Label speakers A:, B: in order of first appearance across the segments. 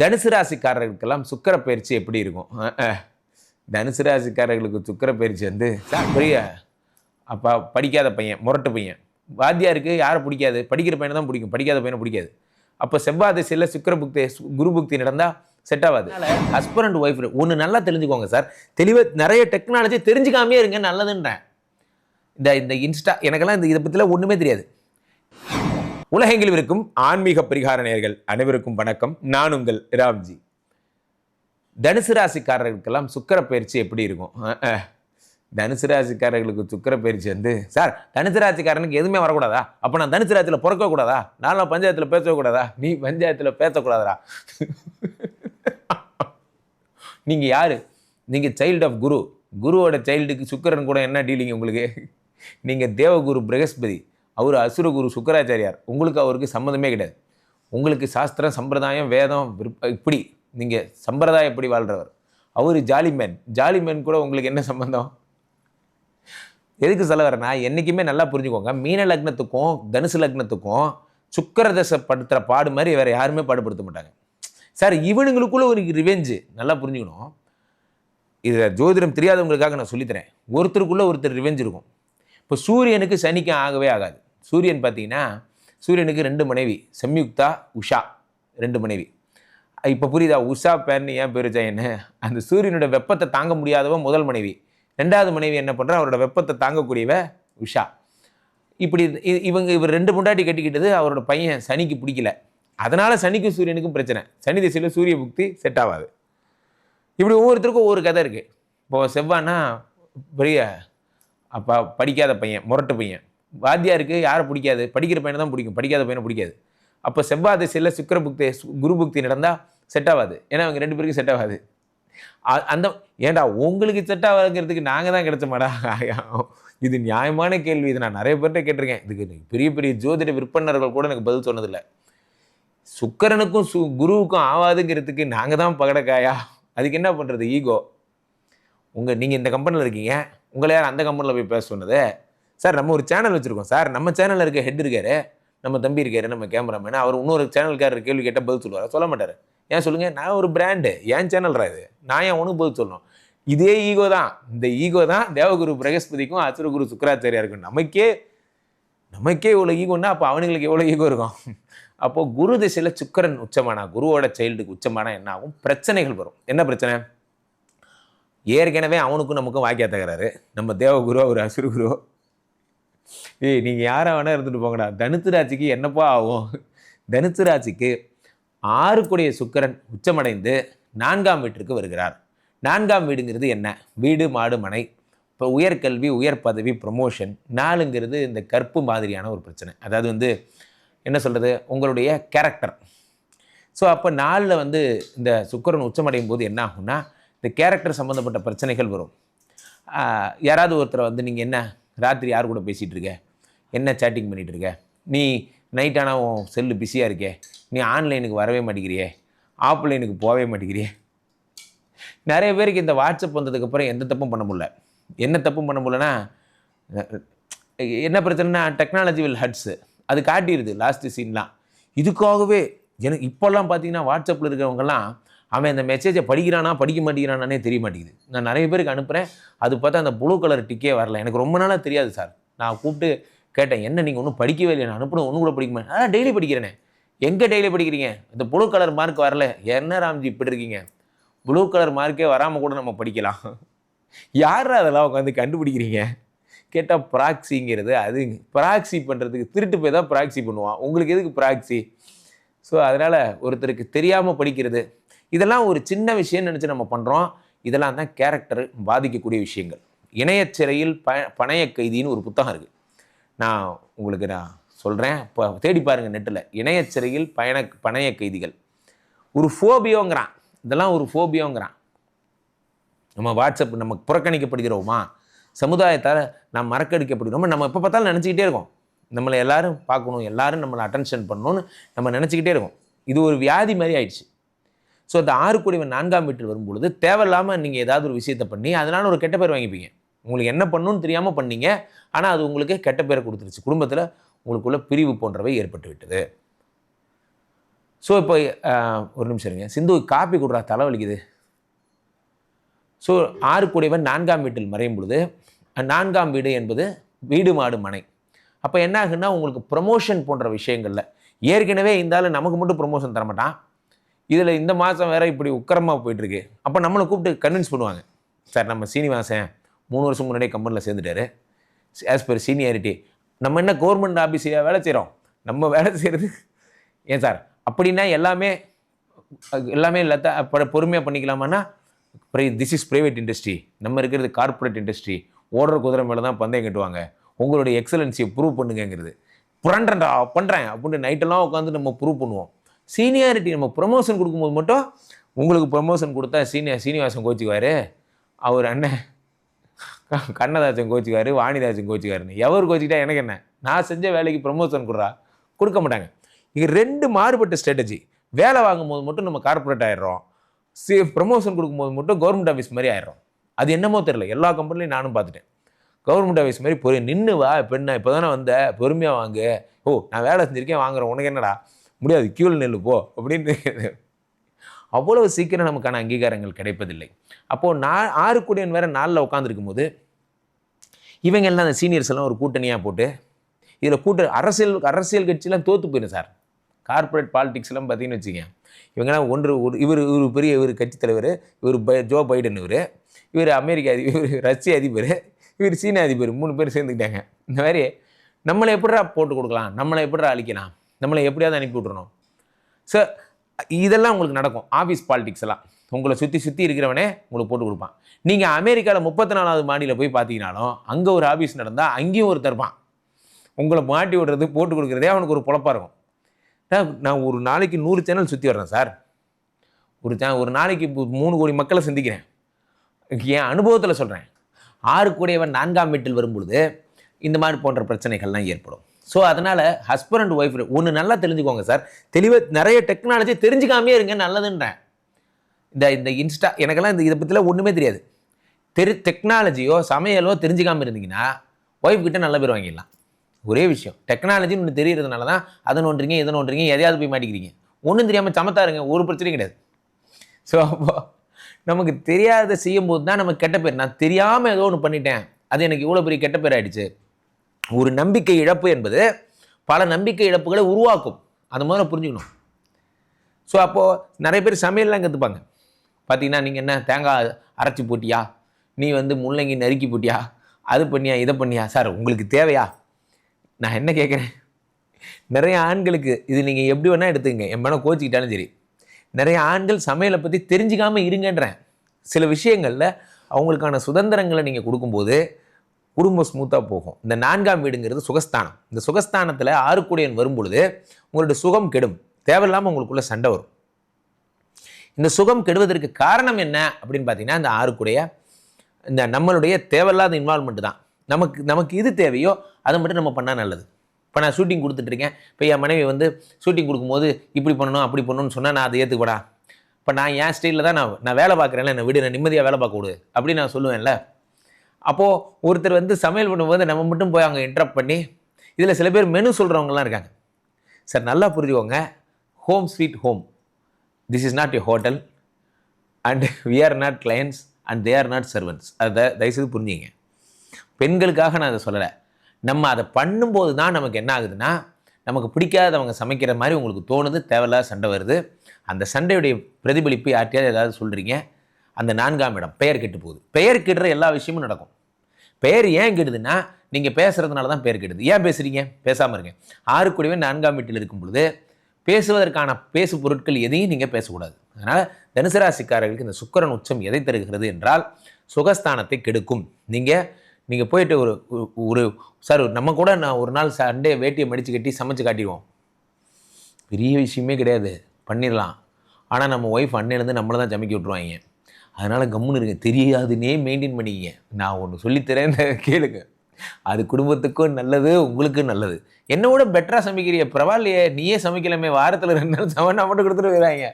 A: தனுசு ராசிக்காரர்களுக்கெல்லாம் சுக்கிர பயிற்சி எப்படி இருக்கும். தனுசு ராசிக்காரர்களுக்கு சுக்கிர பயிற்சி வந்து சார் பெரிய அப்பா படிக்காத பையன் முரட்டு பையன். வாத்தியாருக்கு யாரை பிடிக்காது? படிக்கிற பையனை தான் பிடிக்கும். படிக்காத பையனை பிடிக்காது. அப்போ செவ்வாய் திசையில் சுக்கிர புக்தி குரு புக்தி நடந்தால் செட் ஆகாது ஹஸ்பண்ட் ஒய்ஃப் ஒன்று நல்லா தெரிஞ்சுக்கோங்க சார். தெளிவாக நிறைய டெக்னாலஜி தெரிஞ்சுக்காமே இருங்க நல்லதுன்றேன். இந்த இந்த இன்ஸ்டா எனக்கெல்லாம் இந்த இதை பற்றிலாம் ஒன்றுமே தெரியாது. உலகெங்கிலும் இருக்கும் ஆன்மீக பரிகார நேர்கள் அனைவருக்கும் வணக்கம். நான் உங்கள் ராம்ஜி. தனுசு ராசிக்காரர்களுக்கெல்லாம் சுக்கர பயிற்சி எப்படி இருக்கும்? தனுசு ராசிக்காரர்களுக்கு சுக்கர பயிற்சி வந்து சார் தனுசு ராசிக்காரனுக்கு எதுவுமே வரக்கூடாதா? அப்போ நான் தனுசு ராசியில் பிறக்கக்கூடாதா? கூடாதா பஞ்சாயத்தில் பேசக்கூடாதா? நீ பஞ்சாயத்தில் பேசக்கூடாதா? நீங்கள் யார்? நீங்கள் சைல்டு ஆஃப் குரு. குருவோட சைல்டுக்கு சுக்கிரன் கூட என்ன டீலிங் உங்களுக்கு? நீங்கள் தேவகுரு பிரகஸ்பதி. அவர் அசுரகுரு சுக்கராச்சாரியார். உங்களுக்கு அவருக்கு சம்மந்தமே கிடையாது. உங்களுக்கு சாஸ்திரம் சம்பிரதாயம் வேதம் விருப்ப இப்படி நீங்கள் சம்பிரதாயம் எப்படி வாழ்கிறவர் அவர் ஜாலிமேன் ஜாலிமேன் கூட உங்களுக்கு என்ன சம்பந்தம்? எதுக்கு சொல்ல வரேன்னா என்றைக்குமே நல்லா புரிஞ்சுக்கோங்க. மீன லக்னத்துக்கும் தனுசு லக்னத்துக்கும் சுக்கரதசப்படுத்துகிற பாடு மாதிரி வேறு யாருமே பாடுபடுத்த மாட்டாங்க. சார் இவனுங்களுக்குள்ள ஒரு ரிவெஞ்சு நல்லா புரிஞ்சுக்கணும். இதை ஜோதிடம் தெரியாதவங்களுக்காக நான் சொல்லித்தரேன். ஒருத்தருக்குள்ளே ஒருத்தர் ரிவெஞ்ச் இருக்கும். இப்போ சூரியனுக்கு சனிக்கு ஆகவே ஆகாது. சூரியன் பார்த்தீங்கன்னா சூரியனுக்கு ரெண்டு மனைவி சம்யுக்தா உஷா ரெண்டு மனைவி. இப்போ புரியுதா உஷா பேர்னு ஏன் பேர் வச்சா என்ன? அந்த சூரியனோட வெப்பத்தை தாங்க முடியாதவ முதல் மனைவி. ரெண்டாவது மனைவி என்ன பண்ணுறா அவரோட வெப்பத்தை தாங்கக்கூடியவ உஷா. இப்படி இ- இவங்க இவர் ரெண்டு முண்டாட்டி கட்டிக்கிட்டது அவரோட பையன் சனிக்கு பிடிக்கல. அதனால் சனிக்கும் சூரியனுக்கும் பிரச்சனை. சனி திசையில் சூரிய புக்தி செட் ஆகாது இப்படி ஒவ்வொருத்தருக்கும் ஒவ்வொரு கதை இருக்குது இப்போ செவ்வானா பெரிய அப்பா படிக்காத பையன் முரட்டு பையன். வாத்தியாருக்கு யாரை பிடிக்காது? படிக்கிற பையனை தான் பிடிக்கும். படிக்காத பையனை பிடிக்காது. அப்போ செவ்வாய் திசையில் சுக்கர புக்தி குரு புக்தி நடந்தால் செட் ஆகாது ஏன்னா அவங்க ரெண்டு பேருக்கும் செட் ஆகாது. அந்த ஏன்டா உங்களுக்கு செட் ஆகாதுங்கிறதுக்கு நாங்கள் தான் கிடைச்சமாடா இது நியாயமான கேள்வி. இது நான் நிறைய பேர்கிட்ட கேட்டிருக்கேன். இதுக்கு பெரிய பெரிய ஜோதிட விற்பனர்கள் கூட எனக்கு பதில் சொன்னதில்லை. சுக்கரனுக்கும் சு குருவுக்கும் ஆகாதுங்கிறதுக்கு நாங்கள் தான் பகடக்காயா? அதுக்கு என்ன பண்ணுறது ஈகோ உங்கள் நீங்கள் இந்த கம்பெனியில் இருக்கீங்க. உங்களை யார் அந்த கம்பெனியில் போய் பேச சொன்னது? சார் நம்ம ஒரு சேனல் வச்சுருக்கோம் சார். நம்ம சேனலில் இருக்க ஹெட் இருக்காரு. நம்ம தம்பி இருக்காரு நம்ம கேமராமேன் அவர் இன்னொரு சேனல்காரர் கேள்வி கேட்டால் பதில் சொல்லுவார். சொல்ல மாட்டார். ஏன் சொல்லுங்கள் நான் ஒரு பிராண்டு ஏன் சேனல்ரா இது? நான் ஏன் உனக்கு பதில் சொல்லணும்? இதே ஈகோ தான். இந்த ஈகோ தான் தேவகுரு பிரகஸ்பதிக்கும் அசுரகுரு சுக்கராச்சாரியாருக்கும். நமக்கே நமக்கே இவ்வளோ ஈகோன்னா அப்போ அவனுங்களுக்கு எவ்வளோ ஈகோ இருக்கும்? அப்போது குரு திசையில் சுக்கரன் உச்சமானா குருவோட சைல்டுக்கு உச்சமானா என்ன ஆகும்? பிரச்சனைகள் வரும். என்ன பிரச்சனை? ஏற்கனவே அவனுக்கும் நமக்கும் வாக்கியா தகராறு. நம்ம தேவகுரு அவர் அசுரகுரு ஏய் நீங்கள் யாரை வேணால் இருந்துட்டு போங்கடா. தனுசு ராசிக்கு என்னப்பா ஆகும்? தனுத்துராஜிக்கு ராசிக்கு ஆறுக்குடைய சுக்கிரன் உச்சமடைந்து நான்காம் வீட்டிற்கு வருகிறார். நான்காம் வீடுங்கிறது என்ன? வீடு மாடு மனை. இப்போ உயர்கல்வி உயர் பதவி ப்ரொமோஷன் நாலுங்கிறது இந்த கற்பு மாதிரியான ஒரு பிரச்சனை. அதாவது வந்து என்ன சொல்கிறது உங்களுடைய கேரக்டர் ஸோ அப்போ நாளில் வந்து இந்த சுக்கிரன் உச்சமடையும் போது என்ன ஆகும்னா இந்த கேரக்டர் சம்மந்தப்பட்ட பிரச்சனைகள் வரும். யாராவது ஒருத்தரை வந்து நீங்கள் என்ன ராத்திரி யார் கூட பேசிகிட்டு இருக்க? என்ன சேட்டிங் பண்ணிகிட்டு இருக்க? நீ நைட் ஆனால் உன் செல்லு பிஸியாக இருக்கே. நீ ஆன்லைனுக்கு வரவே மாட்டேங்கிறியே. ஆஃப்லைனுக்கு போகவே மாட்டேங்கிறியே. நிறைய பேருக்கு இந்த வாட்ஸ்அப் வந்ததுக்கப்புறம் எந்த தப்பும் பண்ண முடியல. என்ன தப்பும் பண்ண முடியலன்னா என்ன பிரச்சனைனா டெக்னாலஜி வில் ஹட்ஸு அது காட்டிடுது லாஸ்ட்டு சீன்லாம் இதுக்காகவே எனக்கு இப்போல்லாம் பார்த்தீங்கன்னா வாட்ஸ்அப்பில் இருக்கிறவங்கலாம் அவன் இந்த மெசேஜை படிக்கிறானா படிக்க மாட்டேங்கிறானே தெரிய மாட்டேங்குது. நான் நிறைய பேருக்கு அனுப்புகிறேன் அது பார்த்தா அந்த ப்ளூ கலர் டிக்கே வரல. எனக்கு ரொம்ப நாளாக தெரியாது சார் நான் கூப்பிட்டு கேட்டேன் என்ன நீங்கள் ஒன்றும் படிக்கவே இல்லை நான் அனுப்பணும் ஒன்றும் கூட படிக்க மாட்டேன். டெய்லி படிக்கிறேனே. எங்கே டெய்லி படிக்கிறீங்க? இந்த ப்ளூ கலர் மார்க் வரல. என்ன ராம்ஜி இப்படி இருக்கீங்க? ப்ளூ கலர் மார்க்கே வராமல் கூட நம்ம படிக்கலாம். யார் அதெல்லாம் உட்காந்து கண்டுபிடிக்கிறீங்க? கேட்டால் ப்ராக்சிங்கிறது அது. ப்ராக்சி பண்ணுறதுக்கு திருட்டு போய் தான் ப்ராக்சி பண்ணுவான். உங்களுக்கு எதுக்கு ப்ராக்சி ஸோ அதனால் ஒருத்தருக்கு தெரியாமல் படிக்கிறது இதெல்லாம் ஒரு சின்ன விஷயம்னு நினச்சி நம்ம பண்ணுறோம் இதெல்லாம் தான் கேரக்டர் பாதிக்கக்கூடிய விஷயங்கள். இணையச் சிறையில் ப பணைய கைதின்னு ஒரு புத்தகம் இருக்குது நான் உங்களுக்கு நான் சொல்கிறேன் இப்போ தேடி பாருங்கள் நெட்டில் இணையச் சிறையில் பயண பணைய கைதிகள். ஒரு ஃபோபியோங்கிறான் இதெல்லாம் ஒரு ஃபோபியோங்கிறான் நம்ம வாட்ஸ்அப் நம்ம புறக்கணிக்கப்படுகிறோமா? சமுதாயத்தால் நாம் மறக்கடிக்கப்படுகிறோமா? நம்ம எப்போ பார்த்தாலும் நினச்சிக்கிட்டே இருக்கோம். நம்மளை எல்லோரும் பார்க்கணும் எல்லாரும் நம்மளை அட்டென்ஷன் பண்ணணும்னு நம்ம நினச்சிக்கிட்டே இருக்கோம். இது ஒரு வியாதி மாதிரி ஆயிடுச்சு. ஸோ அந்த ஆறு கூடியவன் நான்காம் வீட்டில் வரும்பொழுது தேவையில்லாமல் நீங்கள் ஏதாவது ஒரு விஷயத்தை பண்ணி அதனால் ஒரு கெட்ட பேர் வாங்கிப்பீங்க. உங்களுக்கு என்ன பண்ணணும்னு தெரியாமல் பண்ணீங்க. ஆனால் அது உங்களுக்கு கெட்ட பேரை கொடுத்துருச்சு. குடும்பத்தில் உங்களுக்குள்ள பிரிவு போன்றவை ஏற்பட்டு விட்டது ஸோ இப்போ ஒரு நிமிஷம் இருங்க. சிந்து காப்பி கொடுறா தலைவலிக்குது ஸோ ஆறு கூடியவன் நான்காம் வீட்டில் மறையும் பொழுது நான்காம் வீடு என்பது வீடு மாடு மனை. அப்போ என்ன ஆகுன்னா உங்களுக்கு ப்ரமோஷன் போன்ற விஷயங்களில் ஏற்கனவே இருந்தாலும் நமக்கு மட்டும் ப்ரொமோஷன் தரமாட்டான். இதில் இந்த மாதம் வேறு இப்படி உக்கரமாக போயிட்டுருக்கு. அப்போ நம்மளை கூப்பிட்டு கன்வின்ஸ் பண்ணுவாங்க. சார் நம்ம சீனிவாசன் மூணு வருஷம் முன்னாடியே கம்பெனியில் சேர்ந்துட்டாரு. ஆஸ் பர் சீனியாரிட்டி நம்ம என்ன கவர்மெண்ட் ஆஃபீஸில் வேலை செய்கிறோம் நம்ம வேலை செய்கிறது ஏன் சார்? அப்படின்னா எல்லாமே எல்லாமே லத்தா பொறுமையாக பண்ணிக்கலாமான்னா திஸ் இஸ் ப்ரைவேட் இண்டஸ்ட்ரி நம்ம இருக்கிறது கார்ப்பரேட் இண்டஸ்ட்ரி ஓடுற குதிரை மேலே தான் பந்தயம் கட்டுவாங்க. உங்களுடைய எக்ஸலன்சியை ப்ரூவ் பண்ணுங்கங்கிறது. புரண்டா பண்ணுறேன் அப்படின்னு நைட்டெல்லாம் உட்காந்து நம்ம ப்ரூவ் பண்ணுவோம். சீனியாரிட்டி நம்ம ப்ரொமோஷன் கொடுக்கும்போது மட்டும் உங்களுக்கு ப்ரொமோஷன் கொடுத்தா சீனியர் சீனிவாசன் கோச்சிக்குவார். அவர் அண்ணன் கண்ணதாசன் கோச்சிக்குவார் வாணிதாசன் கோச்சிக்குவாருன்னு. எவர் கோச்சிக்கிட்டா எனக்கு என்ன? நான் செஞ்ச வேலைக்கு ப்ரொமோஷன் கொடுறா? கொடுக்க மாட்டாங்க. இது ரெண்டு மாறுபட்ட ஸ்ட்ராட்டஜி வேலை வாங்கும்போது மட்டும் நம்ம கார்ப்பரேட் ஆயிடுறோம். சி ப்ரொமோஷன் கொடுக்கும்போது மட்டும் கவர்மெண்ட் ஆஃபீஸ் மாதிரி ஆயிடுறோம். அது என்னமோ தெரில எல்லா கம்பெனிலையும் நானும் பார்த்துட்டேன். கவர்மெண்ட் ஆஃபீஸ் மாதிரி பொறு நின்று வா பெண்ணா இப்போ தானே வந்த பொறுமையாக வாங்கு. ஓ நான் வேலை செஞ்சுருக்கேன் வாங்குறேன். உனக்கு என்னடா? முடியாது கியூவில் நெல் போ அப்படின்னு. அவ்வளவு சீக்கிரம் நமக்கான அங்கீகாரங்கள் கிடைப்பதில்லை. அப்போது நான் ஆறு கூடியன் வேறு நாளில் உட்காந்துருக்கும் போது இவங்க எல்லாம் அந்த சீனியர்ஸ் எல்லாம் ஒரு கூட்டணியாக போட்டு இதில் கூட்ட அரசியல் அரசியல் கட்சியெலாம் தோற்று போயிடும் சார். கார்ப்பரேட் பாலிடிக்ஸ்லாம் பார்த்தீங்கன்னு வச்சுக்கேன் இவங்கெல்லாம் ஒன்று ஒரு இவர் இவர் பெரிய இவர் கட்சித் தலைவர் இவர் பை ஜோ பைடன் இவர் இவர் அமெரிக்க அதிபர் இவர் ரஷ்ய அதிபர் இவர் சீன அதிபர் மூணு பேர் சேர்ந்துக்கிட்டாங்க. இந்த மாதிரி நம்மளை எப்படிடா போட்டு கொடுக்கலாம் நம்மளை எப்படிடா அழிக்கலாம்? நம்மளை எப்படியாவது அனுப்பி விட்றணும் ஸோ இதெல்லாம் உங்களுக்கு நடக்கும். ஆஃபீஸ் பாலிடிக்ஸ் எல்லாம். உங்களை சுற்றி சுற்றி இருக்கிறவனே உங்களுக்கு போட்டு கொடுப்பான். நீங்கள் அமெரிக்காவில் முப்பத்தி நாலாவது மாடியில் போய் பார்த்தீங்கனாலும் அங்கே ஒரு ஆஃபீஸ் நடந்தால் அங்கேயும் ஒரு தருப்பான் உங்களை மாட்டி விடுறது போட்டு கொடுக்குறதே அவனுக்கு ஒரு பொழப்பாக இருக்கும். நான் நான் ஒரு நாளைக்கு நூறு சேனல் சுற்றி வர்றேன் சார். ஒரு சே ஒரு நாளைக்கு மூணு கோடி மக்களை சந்திக்கிறேன். என் அனுபவத்தில் சொல்கிறேன் ஆறு கோடியவன் நான்காம் வீட்டில் வரும்பொழுது இந்த மாதிரி போன்ற பிரச்சனைகள்லாம் ஏற்படும். ஸோ அதனால் ஹஸ்பண்ட் அண்ட் ஒய்ஃப் ஒன்று நல்லா தெரிஞ்சுக்கோங்க சார் தெளிவாக நிறைய டெக்னாலஜி தெரிஞ்சுக்காமே இருங்க நல்லதுன்றேன். இந்த இந்த இன்ஸ்டா எனக்கெல்லாம் இந்த இதை பற்றிலாம் ஒன்றுமே தெரியாது. தெரி டெக்னாலஜியோ சமையலோ தெரிஞ்சுக்காமல் இருந்தீங்கன்னா ஒய்ஃப் கிட்ட நல்ல பேர் வாங்கிடலாம். ஒரே விஷயம் டெக்னாலஜின்னு ஒன்று தெரியறதுனால தான் அதை நோண்டுறீங்க இதை நோண்டுறீங்க எதையாவது போய் மாட்டிக்கிறீங்க. ஒன்றும் தெரியாமல் சமத்தா இருங்க ஒரு பிரச்சனையும் கிடையாது. ஸோ அப்போ நமக்கு தெரியாத செய்யும்போது தான் நமக்கு கெட்ட பேர். நான் தெரியாமல் ஏதோ ஒன்று பண்ணிட்டேன். அது எனக்கு இவ்வளோ பெரிய கெட்ட பேர் ஆகிடுச்சு ஒரு நம்பிக்கை இழப்பு என்பது பல நம்பிக்கை இழப்புகளை உருவாக்கும். அது முதல்ல புரிஞ்சுக்கணும். ஸோ அப்போது நிறைய பேர் சமையல்லாம் கற்றுப்பாங்க பார்த்தீங்கன்னா நீங்கள் என்ன தேங்காய் அரைச்சி போட்டியா? நீ வந்து முள்ளங்கி நறுக்கி போட்டியா? அது பண்ணியா இதை பண்ணியா? சார் உங்களுக்கு தேவையா? நான் என்ன கேட்குறேன் நிறைய ஆண்களுக்கு இது நீங்கள் எப்படி வேணால் எடுத்துக்கங்க. என் மேலே கோச்சிக்கிட்டாலும் சரி. நிறைய ஆண்கள் சமையலை பற்றி தெரிஞ்சுக்காமல் இருங்கன்றேன். சில விஷயங்களில் அவங்களுக்கான சுதந்திரங்களை நீங்கள் கொடுக்கும்போது குடும்பம் ஸ்மூத்தாக போகும். இந்த நான்காம் வீடுங்கிறது சுகஸ்தானம். இந்த சுகஸ்தானத்தில் ஆறுக்குடையன் வரும்பொழுது உங்களுடைய சுகம் கெடும். தேவையில்லாமல் உங்களுக்குள்ள சண்டை வரும். இந்த சுகம் கெடுவதற்கு காரணம் என்ன அப்படின்னு பார்த்தீங்கன்னா இந்த ஆறுக்குடைய இந்த நம்மளுடைய தேவையில்லாத இன்வால்மெண்ட் தான். நமக்கு நமக்கு இது தேவையோ அதை மட்டும் நம்ம பண்ணால் நல்லது. இப்போ நான் ஷூட்டிங் கொடுத்துட்ருக்கேன் இப்போ என் மனைவி வந்து ஷூட்டிங் கொடுக்கும்போது இப்படி பண்ணணும் அப்படி பண்ணணும்னு சொன்னால் நான் அதை ஏற்றுக்கூடா இப்போ நான் என் ஸ்டைலில் தான் நான் நான் வேலை பார்க்குறேன்ல என்னை விடு நான் நிம்மதியாக வேலை பார்க்க விடு அப்படின்னு நான் சொல்லுவேன்ல. அப்போது ஒருத்தர் வந்து சமையல் பண்ணும்போது நம்ம மட்டும் போய் அங்கே இன்ட்ரப்ட் பண்ணி இதில் சில பேர் மெனு சொல்கிறவங்கலாம் இருக்காங்க. சார் நல்லா புரிஞ்சுக்கோங்க. Home sweet home this is not a hotel and we are not clients and they are not servants அதை தயவுசெய்து புரிஞ்சுங்க. பெண்களுக்காக நான் அதை சொல்லலை. நம்ம அதை பண்ணும்போது தான் நமக்கு என்ன ஆகுதுன்னா நமக்கு பிடிக்காதவங்க சமைக்கிற மாதிரி உங்களுக்கு தோணுது தேவையில்லாத சண்டை வருது. அந்த சண்டையுடைய பிரதிபலிப்பு யார்கிட்டயாவது ஏதாவது சொல்கிறீங்க அந்த நான்காம் இடம் பெயர் கெட்டு போகுது. பெயர் கெடுற எல்லா விஷயமும் நடக்கும். பெயர் ஏன் கெடுதுன்னா நீங்கள் பேசுகிறதுனால தான் பெயர் கெடுது. ஏன் பேசுகிறீங்க பேசாமல் இருங்க. ஆறு கூடவே நான்காம் வீட்டில் இருக்கும் பொழுது பேசுவதற்கான பேசு பொருட்கள் எதையும் நீங்கள் பேசக்கூடாது. அதனால் தனுசராசிக்காரர்களுக்கு இந்த சுக்கரன் உச்சம் எதை தருகிறது என்றால் சுகஸ்தானத்தை கெடுக்கும். நீங்கள் நீங்கள் போயிட்டு ஒரு ஒரு- ஒரு சார் நம்ம கூட நான் ஒரு நாள் சண்டே வேட்டியை மடித்து கட்டி சமைச்சு காட்டிடுவோம். பெரிய விஷயமே கிடையாது. பண்ணிடலாம். ஆனால் நம்ம ஒய்ஃப் அன்னையிலேருந்து நம்மளை தான் சமைக்க விட்ருவாங்க அதனால் கம்முன்னு இருங்க. தெரியாதுன்னே மெயின்டைன் பண்ணிக்கிங்க. நான் ஒன்று சொல்லித்தரேன் கேளுங்க. அது குடும்பத்துக்கும் நல்லது உங்களுக்கும் நல்லது. என்னை விட பெட்டராக சமைக்கிறிய? பரவாயில்லையே. நீயே சமைக்கலாமே. வாரத்தில் ரெண்டு நாள் சமைனா மட்டும் கொடுத்துட்டு போயிடாங்க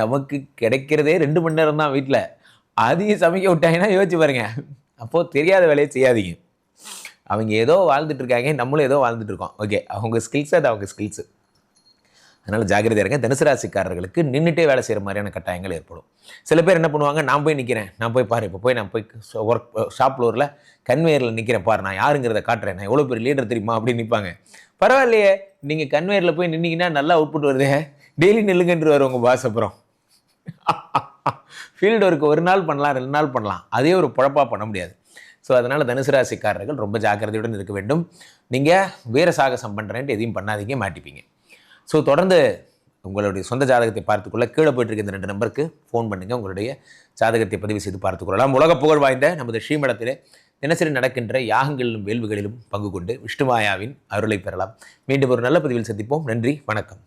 A: நமக்கு கிடைக்கிறதே ரெண்டு மணி நேரம் தான் வீட்டில் அதையும் சமைக்க விட்டாங்கன்னா யோசிச்சு பாருங்க. அப்போது தெரியாத வேலையை செய்யாதீங்க. அவங்க ஏதோ வாழ்ந்துட்டு இருக்காங்க. நம்மளும் ஏதோ வாழ்ந்துட்டு இருக்கோம். ஓகே அவங்க ஸ்கில்ஸ் அது அவங்க ஸ்கில்ஸு அதனால் ஜாக்கிரதையாக இருங்க. தனுசு ராசிக்காரர்களுக்கு நின்றுட்டே வேலை செய்கிற மாதிரியான கட்டாயங்கள் ஏற்படும். சில பேர் என்ன பண்ணுவாங்க நான் போய் நிற்கிறேன் நான் போய் பாரு இப்போ போய் நான் போய் ஒர்க் ஷாப் ஃப்ளோரில் கன்வேயரில் நிற்கிறேன் பாரு நான் யாருங்கிறத காட்டுறேன். நான் எவ்வளோ பெரிய லீடர் தெரியுமா? அப்படின்னு நிற்பாங்க பரவாயில்லையே நீங்கள் கன்வேயரில் போய் நின்னீங்கன்னா நல்லா அவுட்புட் வருது. டெய்லி நில்லுங்கன்றுவார் உங்கள் பாஸ் அப்புறம். ஃபீல்டு ஒர்க் ஒரு நாள் பண்ணலாம் ரெண்டு நாள் பண்ணலாம். அதே ஒரு பொழப்பாக பண்ண முடியாது. ஸோ அதனால் தனுசு ராசிக்காரர்கள் ரொம்ப ஜாக்கிரதையுடன் இருக்க வேண்டும். நீங்கள் வீர சாகசம் பண்ணுறேன்ட்டு எதையும் பண்ணாதீங்க மாட்டிப்பீங்க. ஸோ தொடர்ந்து உங்களுடைய சொந்த ஜாதகத்தை பார்த்துக்கொள்ள கீழே போயிட்டு இருக்க இந்த ரெண்டு நம்பருக்கு ஃபோன் பண்ணுங்கள் உங்களுடைய ஜாதகத்தை பதிவு செய்து பார்த்துக்கொள்ளலாம். உலக புகழ் வாய்ந்த நமது ஸ்ரீமடத்திலே தினசரி நடக்கின்ற யாகங்களிலும் வேள்விகளிலும் பங்கு கொண்டு விஷ்ணுமாயாவின் அருளை பெறலாம். மீண்டும் ஒரு நல்ல பதிவில் சந்திப்போம். நன்றி வணக்கம்.